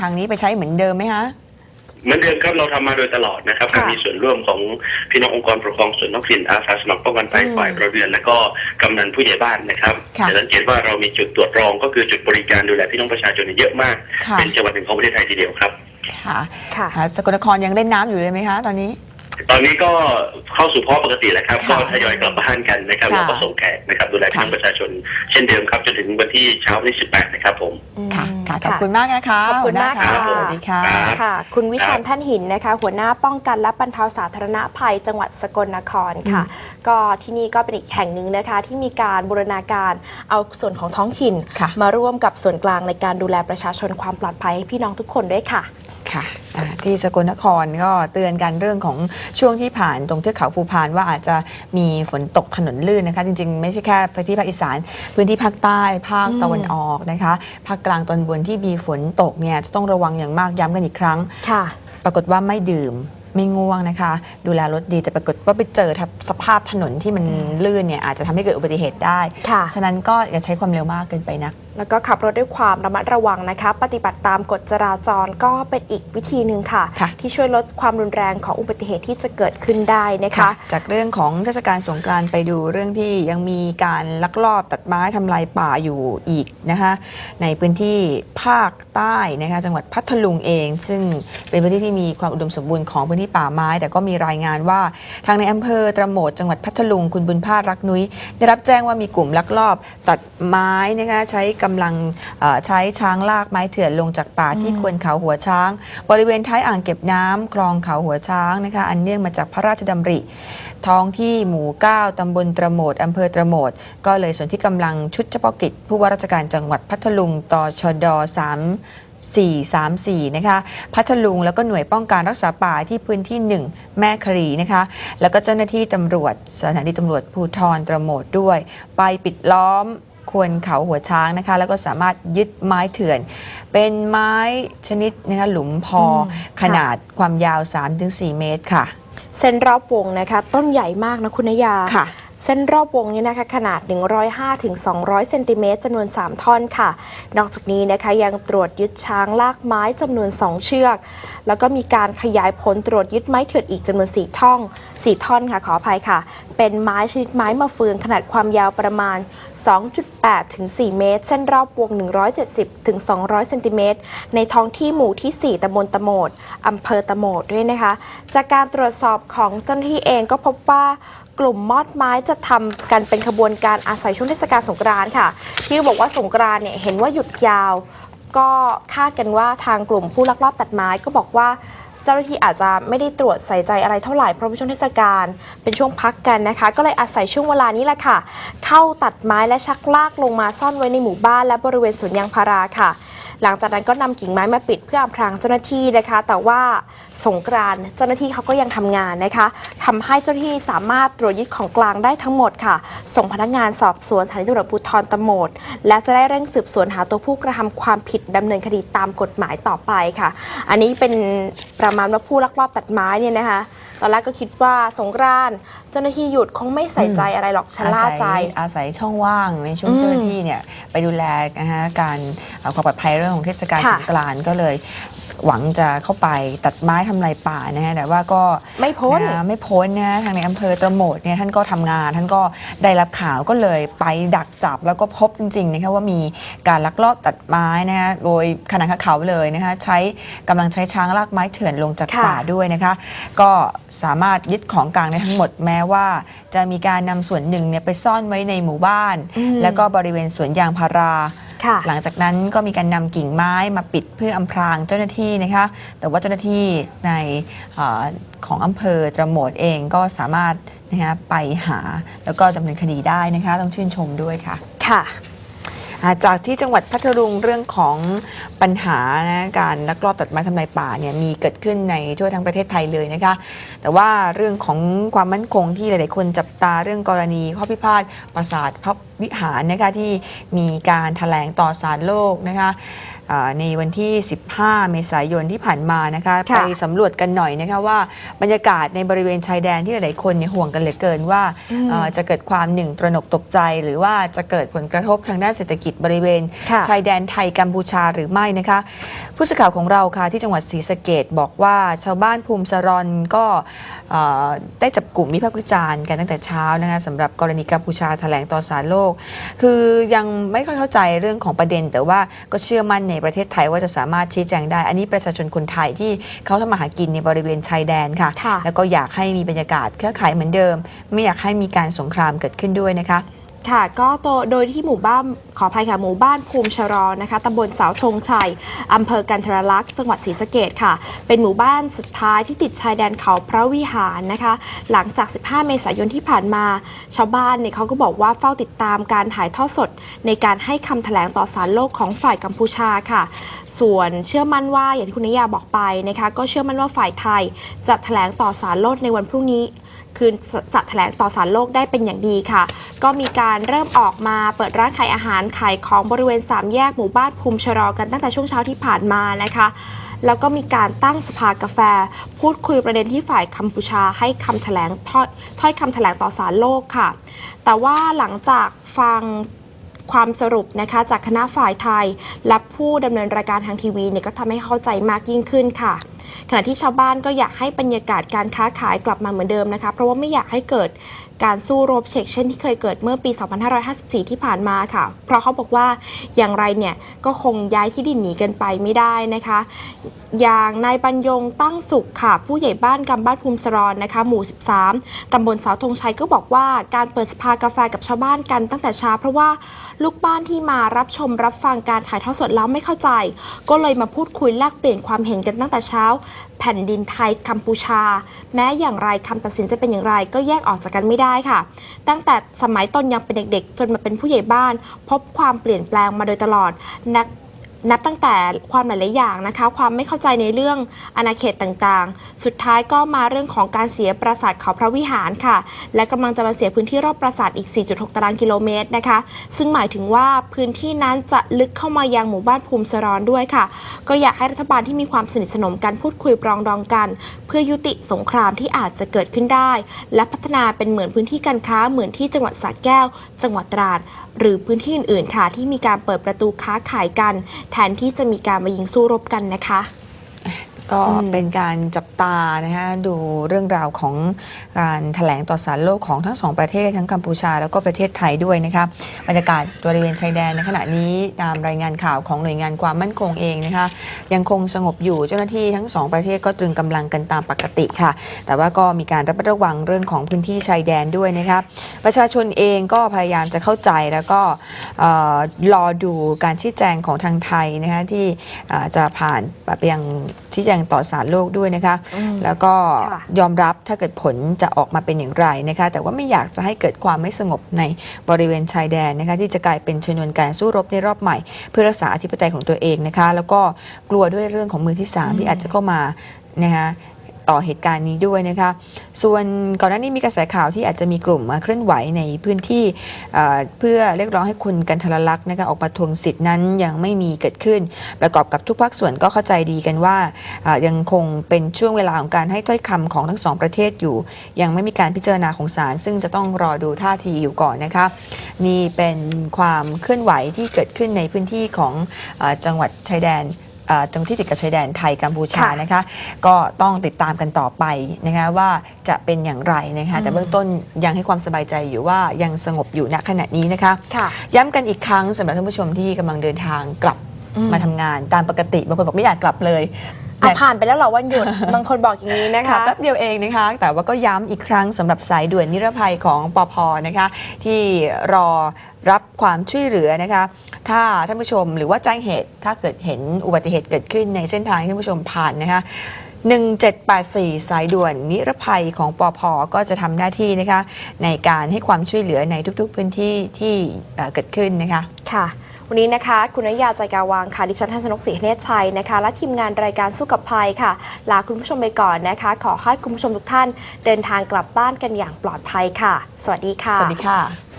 ทางนี้ไปใช้เหมือนเดิมไหมคะเหมือนเดิมครับเราทำมาโดยตลอดนะครับค่ะการมีส่วนร่วมของพี่น้ององค์กรปกครองส่วนท้องถิ่นอาสาสมัครป้องกันภัยอืมฝ่ายประเรือนและก็กำนันผู้ใหญ่บ้านนะครับค่ะจะสังเกตว่าเรามีจุดตรวจรองก็คือจุดบริการดูแลพี่น้องประชาชนเยอะมากค่ะเป็นจังหวัดหนึ่งของประเทศไทยทีเดียวครับ ค่ะค่ะค่ะสกลนครยังเล่นน้ำอยู่เลยไหมคะตอนนี้ตอนนี้ก็เข้าสู่ภาวะปกติแล้วครับค่ะก็ทยอยกลับบ้านกันนะครับค่ะแล้วก็ส่งแขกนะครับดูแลพี่น้องประชาชนเช่นเดิมครับจนถึงวันที่เช้าวันที่ 18 นะครับผมค่ะ ค่ะขอบคุณมากนะคะขอบคุณมากหัวหน้ค่ะ สวัสดีค่ะครับค่ะ คุณวิชาญครับท่านหินนะคะ หัวหน้าป้องกันและบรรเทาสาธารณภัยจังหวัดสกลนครค่ะ ก็ที่นี่ก็เป็นอีกแห่งหนึ่งนะคะ ที่มีการบูรณาการเอาส่วนของท้องถิ่นค่ะมาร่วมกับส่วนกลางในการดูแลประชาชนความปลอดภัยให้พี่น้องทุกคนด้วยค่ะ ค่ะอ่าที่สกลนครก็เตือนกันเรื่องของช่วงที่ผ่านตรงเทือกเขาภูพานว่าอาจจะมีฝนตกถนนลื่นนะคะ จริง ๆ ไม่ใช่แค่พื้นที่ภาคอีสานพื้นที่ภาคใต้ภาคอืมตะวันออกนะคะภาคกลางตอนบนที่มีฝนตกเนี่ยจะต้องระวังอย่างมากย้ำกันอีกครั้งค่ะปรากฏว่าไม่ดื่มไม่ง่วงนะคะ ดูแลรถดีแต่ปรากฏว่าไปเจอทับสภาพถนนที่มันลื่นเนี่ยอาจจะทำให้เกิดอุบัติเหตุได้ค่ะฉะนั้นก็อย่าใช้ความเร็วมากเกินไปนักแล้วก็ขับรถด้วยความระมัดระวังนะคะ ปฏิบัติตามกฎจราจรก็เป็นอีกวิธีหนึ่งค่ะค่ะ ที่ช่วยลดความรุนแรงของอุบัติเหตุที่จะเกิดขึ้นได้นะคะ จากเรื่องของเทศกาลสงกรานต์ไปดูเรื่องที่ยังมีการลักลอบตัดไม้ทำลายป่าอยู่อีกนะคะในพื้นที่ภาคใต้นะคะจังหวัดพัทลุงเอง ซึ่งเป็นพื้นที่ที่มีความอุดมสมบูรณ์ของพื้นที่ป่าไม้ แต่ก็มีรายงานว่าทางในอำเภอตระโหมดจังหวัดพัทลุงคุณบุญพาสรักนุ้ยได้รับแจ้งว่ามีกลุ่มลักลอบตัดไม้นะคะใช้กำลังเอ่อใช้ช้างลากไม้เถื่อนลงจากป่าที่ควนเขาหัวช้าง บริเวณท้ายอ่างเก็บน้ำคลองเขาหัวช้างนะคะอันเนื่องมาจากพระราชดำริ ท้องที่หมู่ 9ตำบลตระโหมดอำเภอตระโหมดก็เลยส่วนที่กำลังชุดเฉพาะกิจ ผู้ว่าราชการจังหวัดพัทลุงตชด3 434 นะคะ พัทลุง แล้วก็หน่วยป้องกันรักษาป่าที่พื้นที่ 1 แม่ครีนะคะ แล้วก็เจ้าหน้าที่ตำรวจ สถานีตำรวจภูธรตระโหมดด้วย ไปปิดล้อม ควรเขาหัวช้างนะคะ แล้วก็สามารถยึดไม้เถื่อน เป็นไม้ชนิดนะคะหลุมพออมขนาดความยาว 3-4 เมตรค่ะ เส้นรอบวงนะคะ ต้นใหญ่มากนะคุณนยาค่ะเส้นรอบวงนี้นะคะขนาด 105ถึง200 เซนติเมตรจำนวน 3 ท่อนค่ะ นอกจากนี้นะคะยังตรวจยึดช้างลากไม้จำนวน 2 เชือก แล้วก็มีการขยายผลตรวจยึดไม้เถื่อนอีกจำนวน 4 ท่อง 4 ท่อนค่ะขออภัยค่ะ เป็นไม้ชนิดไม้มะเฟืองขนาดความยาวประมาณ 8ถึง4เมตร เส้นรอบวง 170ถึง200เซนติเมตร ในท้องที่หมู่ที่ 4ตำบลตะโหมดอำเภอตะโหมดด้วยนะคะ จากการตรวจสอบของเจ้าหน้าที่เองก็พบว่ากลุ่มมอดไม้จะทำกันเป็นขบวนการอาศัยช่วงเทศกาลสงกรานต์ค่ะ ที่บอกว่าสงกรานต์เนี่ยเห็นว่าหยุดยาว ก็คาดกันว่าทางกลุ่มผู้ลักลอบตัดไม้ก็บอกว่า เจ้าหน้าที่อาจจะไม่ได้ตรวจใส่ใจอะไรเท่าไหร่เพราะเป็นช่วงเทศกาลเป็นช่วงพักกันนะคะ ก็เลยอาศัยช่วงเวลานี้แหละค่ะ เข้าตัดไม้และชักลากลงมาซ่อนไว้ในหมู่บ้านและบริเวณสวนยางพาราค่ะ หลังจากนั้นก็นำกิ่งไม้มาปิดเพื่ออำพรางเจ้าหน้าที่นะคะ แต่ว่าสงกรานเจ้าหน้าที่เขาก็ยังทำงานนะคะทำให้เจ้าหน้าที่สามารถตรวจยึดของกลางได้ทั้งหมดค่ะ ส่งพนักงานสอบสวนสถานีตำรวจภูธรตะโหมด และจะได้เร่งสืบสวนหาตัวผู้กระทำความผิดดำเนินคดีตามกฎหมายต่อไปค่ะ อันนี้เป็นประมาณว่าผู้ลักลอบตัดไม้เนี่ยนะคะ ตอนแรกก็คิดว่าสงกรานต์เจ้าหน้าที่หยุดคงไม่ใส่ใจอะไรหรอกชะล่าใจ อาศัยอาศัยช่องว่างในช่วงอืมเจ้าหน้าที่เนี่ยไปดูแลนะคะการเอ่อความปลอดภัยเรื่องของเทศกาลค่ะสงกรานต์ก็เลยหวังจะเข้าไปตัดไม้ทำลายป่านะฮะแต่ว่าก็ไม่พ้นนะไม่พ้นนะทางในอำเภอตะโหมดเนี่ยท่านก็ทำงาน ท่านก็ได้รับข่าวก็เลยไปดักจับแล้วก็พบจริงๆนะคะว่ามีการลักลอบตัดไม้นะฮะโดยขนาดเขาเลยนะคะใช้กำลังใช้ช้างลากไม้เถื่อนลงจากค่ะ ป่าด้วยนะคะ ก็สามารถยึดของกลางได้ทั้งหมดแม้ว่า จะมีการนำส่วนหนึ่งเนี่ยไปซ่อนไว้ในหมู่บ้าน อืม แล้วก็บริเวณสวนยางพาราค่ะหลังจากนั้นก็มีการนำกิ่งไม้มาปิดเพื่ออำพรางเจ้าหน้าที่นะคะแต่ว่าเจ้าหน้าที่ในเออของอำเภอตระโหมดเองก็สามารถนะคะไปหาแล้วก็ดำเนินคดีได้นะคะต้องชื่นชมด้วยค่ะค่ะอ่าจากที่จังหวัดพัทลุงเรื่องของปัญหานะการลักลอบตัดไม้ทำลายป่าเนี่ยมีเกิดขึ้นในทั่วทั้งประเทศไทยเลยนะคะแต่ว่าเรื่องของความมั่นคงที่หลาย ๆ คนจับตาเรื่องกรณีข้อพิพาทปราสาทพระ วิหารนะคะที่มีการถแถลงต่อศาลโลกนะคะอ่าในวันที่ 15 เมษายนที่ผ่านมานะคะค่ะไปสำรวจกันหน่อยนะคะว่าบรรยากาศในบริเวณชายแดนที่หลาย ๆ คนเนี่ยห่วงกันเหลือเกินว่าอืมเอ่อจะเกิดความหนึ่งตระหนกตกใจ หรือว่าจะเกิดผลกระทบทางด้านเศรษฐกิจบริเวณค่ะชายแดนไทยกัมพูชาหรือไม่นะคะ ผู้สื่อข่าวของเราค่ะที่จังหวัดศรีสะเกดบอกว่าชาวบ้านภูมิสะรอนก็เอ่อได้จับกลุ่มวิพากษ์วิจารณ์กันตั้งแต่เช้านะคะสำหรับกรณีกัมพูชาแถลงต่อสาลโลกคือยังไม่ค่อยเข้าใจเรื่องของประเด็น แต่ว่าก็เชื่อมั่นในประเทศไทยว่าจะสามารถชี้แจงได้ อันนี้ประชาชนคนไทยที่เขาทำมาหากินในบริเวณชายแดนค่ะค่ะแล้วก็อยากให้มีบรรยากาศเครือข่ายเหมือนเดิม ไม่อยากให้มีการสงครามเกิดขึ้นด้วยนะคะ ค่ะก็โดโดยที่หมู่บ้านขออภัยค่ะหมู่บ้านภูมิชรอนะคะตำบลเสาธงชัยอำเภอกันทรลักษณ์จังหวัดศรีสะเกดค่ะ เป็นหมู่บ้านสุดท้ายที่ติดชายแดนเขาพระวิหารนะคะ หลังจาก 15 เมษายนที่ผ่านมา ชาวบ้านเนี่ยเขาก็บอกว่าเฝ้าติดตามการถ่ายทอดสด ในการให้คำแถลงต่อสารโลกของฝ่ายกัมพูชาค่ะ ส่วนเชื่อมั่นว่าอย่างที่คุณนิยาบอกไปนะคะ ก็เชื่อมั่นว่าฝ่ายไทยจะแถลงต่อสารโลกในวันพรุ่งนี้ คือจะแถลงต่อสารโลกได้เป็นอย่างดีค่ะ ก็มีการเริ่มออกมาเปิดร้านขายอาหารขายของบริเวณสามแยกหมู่บ้านภูมิชรอกันตั้งแต่ช่วงเช้าที่ผ่านมานะคะแล้วก็มีการตั้งสภากาแฟ พูดคุยประเด็นที่ฝ่ายกัมพูชาให้คำแถลงถ้อยถ้อยคำแถลงต่อสารโลกค่ะ แต่ว่าหลังจากฟังความสรุปนะคะจากคณะฝ่ายไทย และผู้ดำเนินรายการทางทีวีเนี่ยก็ทำให้เข้าใจมากยิ่งขึ้นค่ะ ขณะที่ชาวบ้านก็อยากให้บรรยากาศการค้าขายกลับมาเหมือนเดิมนะคะ เพราะว่าไม่อยากให้เกิด การสู้รบเช็กเช่นที่เคยเกิดเมื่อปี 2554 ที่ผ่านมาค่ะ เพราะเขาบอกว่าอย่างไรเนี่ยก็คงย้ายที่ดินหนีกันไปไม่ได้นะคะ อย่างนายบรรยงตั้งสุขค่ะ ผู้ใหญ่บ้านกำบ้านภูมิสรอนนะคะ หมู่ 13 ตำบลเสาธงชัยก็บอกว่าการเปิดสภากาแฟกับชาวบ้านกันตั้งแต่เช้าเพราะว่าลูกบ้านที่มารับชมรับฟังการถ่ายทอดสดแล้วไม่เข้าใจ ก็เลยมาพูดคุยแลกเปลี่ยนความเห็นกันตั้งแต่เช้า แผ่นดินไทยกัมพูชา แม้อย่างไรคำตัดสินจะเป็นอย่างไรก็แยกออกจากกันไม่ได้ได้ค่ะ ตั้งแต่สมัยตนยังเป็นเด็กๆ จนมาเป็นผู้ใหญ่บ้าน พบความเปลี่ยนแปลงมาโดยตลอดนัก นับตั้งแต่ความหลาย ๆ อย่างนะคะ ความไม่เข้าใจในเรื่องอาณาเขตต่างๆ สุดท้ายก็มาเรื่องของการเสียปราสาทเขาพระวิหารค่ะ และกำลังจะมาเสียพื้นที่รอบปราสาทอีก 4.6 ตารางกิโลเมตรนะคะ ซึ่งหมายถึงว่าพื้นที่นั้นจะลึกเข้ามายังหมู่บ้านภูมิสรอนด้วยค่ะ ก็อยากให้รัฐบาลที่มีความสนิทสนมกันพูดคุยปรองดองกัน เพื่อยุติสงครามที่อาจจะเกิดขึ้นได้ และพัฒนาเป็นเหมือนพื้นที่การค้าเหมือนที่จังหวัดสระแก้ว จังหวัดตราดหรือพื้นที่อื่น ๆ ค่ะ ที่มีการเปิดประตูค้าขายกันแทนที่จะมีการมายิงสู้รบกันนะคะ ก็เป็นการจับตานะคะดูเรื่องราวของการแถลงต่อสารโลกของทั้งสองประเทศทั้งกัมพูชาแล้วก็ประเทศไทยด้วยนะคะบรรยากาศบริเวณชายแดนในขณะนี้ตามรายงานข่าวของหน่วยงานความมั่นคงเองนะคะยังคงสงบอยู่เจ้าหน้าที่ทั้งสองประเทศก็ตรึงกำลังกันตามปกติค่ะ แต่ว่าก็มีการระมัดระวังเรื่องของพื้นที่ชายแดนด้วยนะคะประชาชนเองก็พยายามจะเข้าใจแล้วก็เอ่อรอดูการชี้แจงของทางไทยนะคะที่จะผ่านไปยังชี้แจงต่อสารโลกด้วยนะคะอืมแล้วก็ค่ะยอมรับถ้าเกิดผลจะออกมาเป็นอย่างไรนะคะ แต่ว่าไม่อยากจะให้เกิดความไม่สงบในบริเวณชายแดนนะคะที่จะกลายเป็นชนวนการสู้รบในรอบใหม่ เพื่อรักษาอธิปไตยของตัวเองนะคะ แล้วก็กลัวด้วยเรื่องของมือที่สามที่อาจจะเข้ามานะคะ ต่อเหตุการณ์นี้ด้วยนะคะ ส่วนก่อนหน้านี้มีกระแสข่าวที่อาจจะมีกลุ่มมาเคลื่อนไหวในพื้นที่เพื่อเรียกร้องให้คุณกันทรลักษณ์นะคะออกมาทวงสิทธินั้นยังไม่มีเกิดขึ้น ประกอบกับทุกภาคส่วนก็เข้าใจดีกันว่ายังคงเป็นช่วงเวลาของการให้ถ้อยคำของทั้งสองประเทศอยู่ ยังไม่มีการพิจารณาของศาลซึ่งจะต้องรอดูท่าทีอยู่ก่อนนะคะนี่เป็นความเคลื่อนไหวที่เกิดขึ้นในพื้นที่ของอจังหวัดชายแดน จังหวัดที่ติดกับชายแดนไทยกัมพูชาค่ะนะคะ ก็ต้องติดตามกันต่อไปนะคะว่าจะเป็นอย่างไรนะคะแต่เบื้องต้นยังให้ความสบายใจอยู่ว่ายังสงบอยู่ณขณะนี้นะคะ ค่ะ ย้ำกันอีกครั้งสำหรับท่านผู้ชมที่กำลังเดินทางกลับอืมมาทำงานตามปกติบางคนบอกไม่อยากกลับเลย อะผ่านไปแล้วเหรอวันหยุด บางคนบอกอย่างนี้นะค่ะคะ แป๊บเดียวเองนะคะ แต่ว่าก็ย้ำอีกครั้งสำหรับสายด่วนนิรภัยของปอพนะคะ ที่รอรับความช่วยเหลือนะคะ ถ้าท่านผู้ชมหรือว่าแจ้งเหตุ ถ้าเกิดเห็นอุบัติเหตุเกิดขึ้นในเส้นทางที่ท่านผู้ชมผ่านนะคะ1784 สายด่วนนิรภัยของปอพก็จะทำหน้าที่นะคะ ในการให้ความช่วยเหลือในทุกๆพื้นที่ที่เอ่อเกิดขึ้นนะคะ ค่ะ วันนี้นะคะ คุณนยาใจกาวางค่ะ ดิฉันทันสนกศรีเนตรชัยนะคะ และทีมงานรายการสู้กับภัยค่ะ ลาคุณผู้ชมไปก่อนนะคะ ขอให้คุณผู้ชมทุกท่าน เดินทางกลับบ้านกันอย่างปลอดภัยค่ะ สวัสดีค่ะ สวัสดีค่ะ